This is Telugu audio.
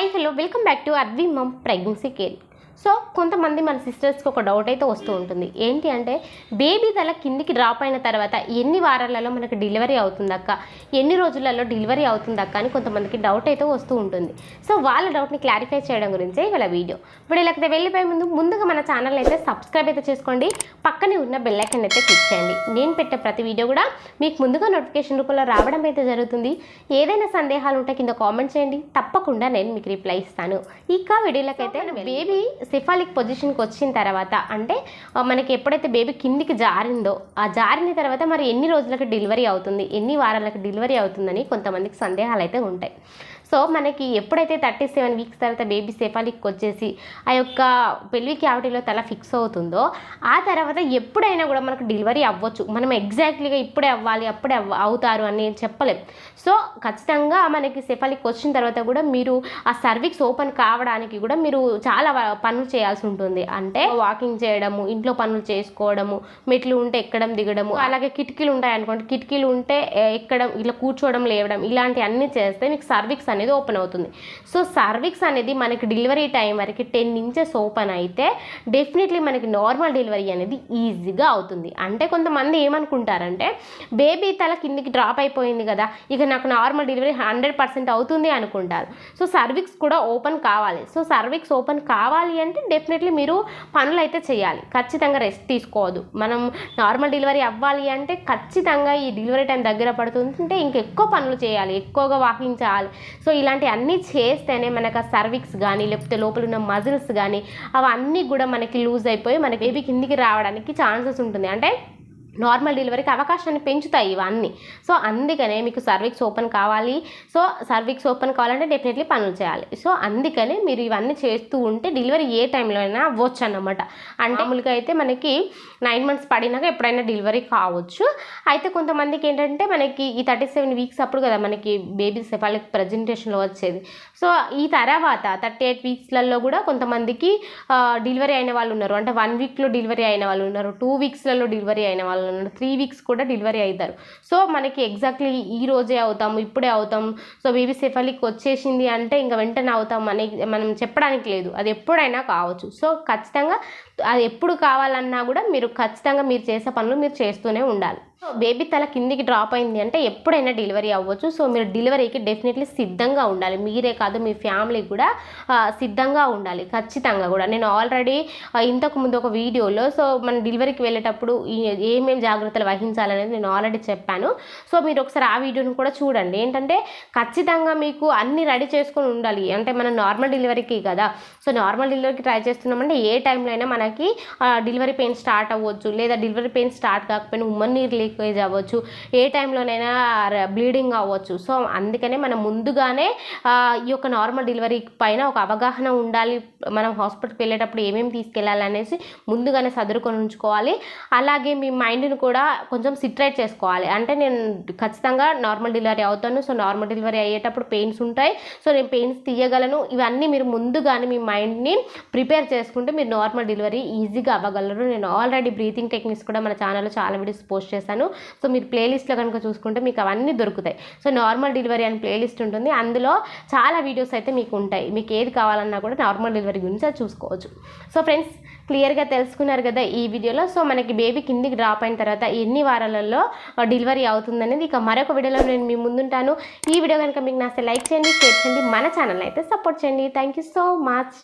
Hi hello welcome back to Advi mom pregnancy care. So కొంతమంది మన సిస్టర్స్కి ఒక డౌట్ అయితే వస్తూ ఉంటుంది. ఏంటి అంటే బేబీ తల కిందికి డ్రాప్ అయిన తర్వాత ఎన్ని వారాలలో మనకు డెలివరీ అవుతుందక్క ఎన్ని రోజులలో డెలివరీ అవుతుందక్క అని కొంతమందికి డౌట్ అయితే వస్తూ ఉంటుంది. సో వాళ్ళ డౌట్ని క్లారిఫై చేయడం గురించే ఇవాళ వీడియో. ఇప్పుడు ఇలాగైతే వెళ్ళిపోయే ముందు ముందుగా మన ఛానల్ అయితే సబ్స్క్రైబ్ అయితే చేసుకోండి. పక్కనే ఉన్న బెల్ ఐకాన్ అయితే క్లిక్ చేయండి. నేను పెట్టే ప్రతి వీడియో కూడా మీకు ముందుగా నోటిఫికేషన్ రూపంలో రావడం అయితే జరుగుతుంది. ఏదైనా సందేహాలు ఉంటే కింద కామెంట్ చేయండి. తప్పకుండా నేను మీకు రిప్లై ఇస్తాను. ఇక వీడియోలకైతే బేబీ సెఫాలిక్ పొజిషన్కి వచ్చిన తర్వాత అంటే మనకి ఎప్పుడైతే బేబీ కిందికి జారిందో ఆ జారిన తర్వాత మరి ఎన్ని రోజులకు డెలివరీ అవుతుంది ఎన్ని వారాలకు డెలివరీ అవుతుందని కొంతమందికి సందేహాలు అయితే ఉంటాయి. సో మనకి ఎప్పుడైతే థర్టీ సెవెన్ వీక్స్ తర్వాత బేబీ సెఫాలిక్ వచ్చేసి ఆ యొక్క పెళ్ళి క్యావిటీలో తల ఫిక్స్ అవుతుందో ఆ తర్వాత ఎప్పుడైనా కూడా మనకు డెలివరీ అవ్వచ్చు. మనం ఎగ్జాక్ట్లీగా ఇప్పుడే అవ్వాలి అప్పుడే అవ్వ అవుతారు అని చెప్పలేం. సో ఖచ్చితంగా మనకి సెఫాలిక్ వచ్చిన తర్వాత కూడా మీరు ఆ సర్వీక్స్ ఓపెన్ కావడానికి కూడా మీరు చాలా పనులు చేయాల్సి ఉంటుంది. అంటే వాకింగ్ చేయడము ఇంట్లో పనులు చేసుకోవడము మెట్లు ఉంటే ఎక్కడం దిగడము అలాగే కిటికీలు ఉంటాయి అనుకోండి కిటికీలు ఉంటే ఎక్కడం ఇట్లా కూర్చోవడం లేవడం ఇలాంటివన్నీ చేస్తే మీకు సర్వీక్స్ అనేది ఓపెన్ అవుతుంది. సో సర్వీక్స్ అనేది మనకి డెలివరీ టైం వరకు టెన్ ఇంచెస్ ఓపెన్ అయితే డెఫినెట్లీ మనకి నార్మల్ డెలివరీ అనేది ఈజీగా అవుతుంది. అంటే కొంతమంది ఏమనుకుంటారంటే బేబీ తల కిందికి డ్రాప్ అయిపోయింది కదా ఇక నాకు నార్మల్ డెలివరీ హండ్రెడ్ పర్సెంట్ అవుతుంది అనుకుంటారు. సో సర్వీక్స్ కూడా ఓపెన్ కావాలి. సో సర్వీక్స్ ఓపెన్ కావాలి అంటే డెఫినెట్లీ మీరు పనులు అయితే చేయాలి. ఖచ్చితంగా రెస్ట్ తీసుకోవద్దు. మనం నార్మల్ డెలివరీ అవ్వాలి అంటే ఖచ్చితంగా ఈ డెలివరీ టైం దగ్గర పడుతుంటే ఇంకెక్కువ పనులు చేయాలి. ఎక్కువగా వాకింగ్ చేయాలి. సో సో ఇలాంటి అన్నీ చేస్తేనే మనకు ఆ సర్విక్స్ కానీ లేకపోతే లోపల ఉన్న మజిల్స్ కానీ అవన్నీ కూడా మనకి లూజ్ అయిపోయి మన బేబీ కిందికి రావడానికి ఛాన్సెస్ ఉంటుంది. అంటే నార్మల్ డెలివరీకి అవకాశాన్ని పెంచుతాయి ఇవన్నీ. సో అందుకనే మీకు సర్వీక్స్ ఓపెన్ కావాలి. సో సర్వీక్స్ ఓపెన్ కావాలంటే డెఫినెట్లీ పనులు చేయాలి. సో అందుకనే మీరు ఇవన్నీ చేస్తూ ఉంటే డెలివరీ ఏ టైంలో అయినా అవ్వచ్చు అన్నమాట అంటే మామూలుగా అయితే మనకి నైన్ మంత్స్ పడినాక ఎప్పుడైనా డెలివరీ కావచ్చు. అయితే కొంతమందికి ఏంటంటే మనకి ఈ థర్టీ సెవెన్ వీక్స్ అప్పుడు కదా మనకి బేబీ సెఫాలిక్ ప్రజెంటేషన్లో వచ్చేది. సో ఈ తర్వాత థర్టీ ఎయిట్ వీక్స్లలో కూడా కొంతమందికి డెలివరీ అయిన వాళ్ళు ఉన్నారు. అంటే వన్ వీక్లో డెలివరీ అయిన వాళ్ళు ఉన్నారు. టూ వీక్స్లలో డెలివరీ అయిన వాళ్ళు ఉన్నారు త్రీ వీక్స్ కూడా డెలివరీ అవుతారు సో మనకి ఎగ్జాక్ట్లీ ఈ రోజే అవుతాము ఇప్పుడే అవుతాం సో బేబీ సెఫాలిక్ వచ్చేసింది అంటే ఇంకా వెంటనే అవుతాం అని మనం చెప్పడానికి లేదు. అది ఎప్పుడైనా కావచ్చు. సో ఖచ్చితంగా అది ఎప్పుడు కావాలన్నా కూడా మీరు ఖచ్చితంగా మీరు చేసే పనులు మీరు చేస్తూనే ఉండాలి. బేబీ తల కిందికి డ్రాప్ అయింది అంటే ఎప్పుడైనా డెలివరీ అవ్వచ్చు. సో మీరు డెలివరీకి డెఫినెట్లీ సిద్ధంగా ఉండాలి. మీరే కాదు మీ ఫ్యామిలీ కూడా సిద్ధంగా ఉండాలి. ఖచ్చితంగా కూడా. నేను ఆల్రెడీ ఇంతకు ముందు ఒక వీడియోలో సో మన డెలివరీకి వెళ్ళేటప్పుడు ఏమేమి ఏమేం జాగ్రత్తలు వహించాలనేది నేను ఆల్రెడీ చెప్పాను. సో మీరు ఒకసారి ఆ వీడియోని కూడా చూడండి. ఏంటంటే ఖచ్చితంగా మీకు అన్ని రెడీ చేసుకొని ఉండాలి. అంటే మనం నార్మల్ డెలివరీకి కదా. సో నార్మల్ డెలివరీకి ట్రై చేస్తున్నామంటే ఏ టైంలో అయినా మనకి డెలివరీ పెయిన్ స్టార్ట్ అవ్వచ్చు. లేదా డెలివరీ పెయిన్ స్టార్ట్ కాకపోయినా ఉమ్మన్ నీరు లీకేజ్ అవ్వచ్చు ఏ టైంలోనైనా బ్లీడింగ్ అవ్వచ్చు. సో అందుకనే మనం ముందుగానే ఈ యొక్క నార్మల్ డెలివరీ పైన ఒక అవగాహన ఉండాలి. మనం హాస్పిటల్కి వెళ్ళేటప్పుడు ఏమేమి తీసుకెళ్ళాలి అనేసి ముందుగానే సదురుకొని ఉంచుకోవాలి. అలాగే మీ మైండ్ని కూడా కొంచెం సిట్రేట్ చేసుకోవాలి. అంటే నేను ఖచ్చితంగా నార్మల్ డెలివరీ అవుతాను. సో నార్మల్ డెలివరీ అయ్యేటప్పుడు పెయిన్స్ ఉంటాయి. సో నేను పెయిన్స్ తీయగలను. ఇవన్నీ మీరు ముందుగానే మీ మైండ్ని ప్రిపేర్ చేసుకుంటే మీరు నార్మల్ డెలివరీ ఈజీగా అవ్వగలరు. నేను ఆల్రెడీ బ్రీతింగ్ టెక్నిక్స్ కూడా మన ఛానల్లో చాలా వీడియోస్ పోస్ట్ చేశాను. సో మీరు ప్లేలిస్ట్లో కనుక చూసుకుంటే మీకు అవన్నీ దొరుకుతాయి. సో నార్మల్ డెలివరీ అని ప్లేలిస్ట్ ఉంటుంది. అందులో చాలా వీడియోస్ అయితే మీకు ఉంటాయి. మీకు ఏది కావాలన్నా కూడా నార్మల్ డెలివరీ గురించి అది చూసుకోవచ్చు. సో ఫ్రెండ్స్ క్లియర్గా తెలుసుకున్నారు కదా ఈ వీడియోలో. సో మనకి బేబీ కిందికి డ్రాప్ అయిన తర్వాత ఎన్ని వారాలలో డెలివరీ అవుతుందనేది ఇక మరొక వీడియోలో నేను మీ ముందుంటాను. ఈ వీడియో కనుక మీకు నాస్తే లైక్ చేయండి షేర్ చేయండి. మన ఛానల్ అయితే సపోర్ట్ చేయండి. Thank you so much.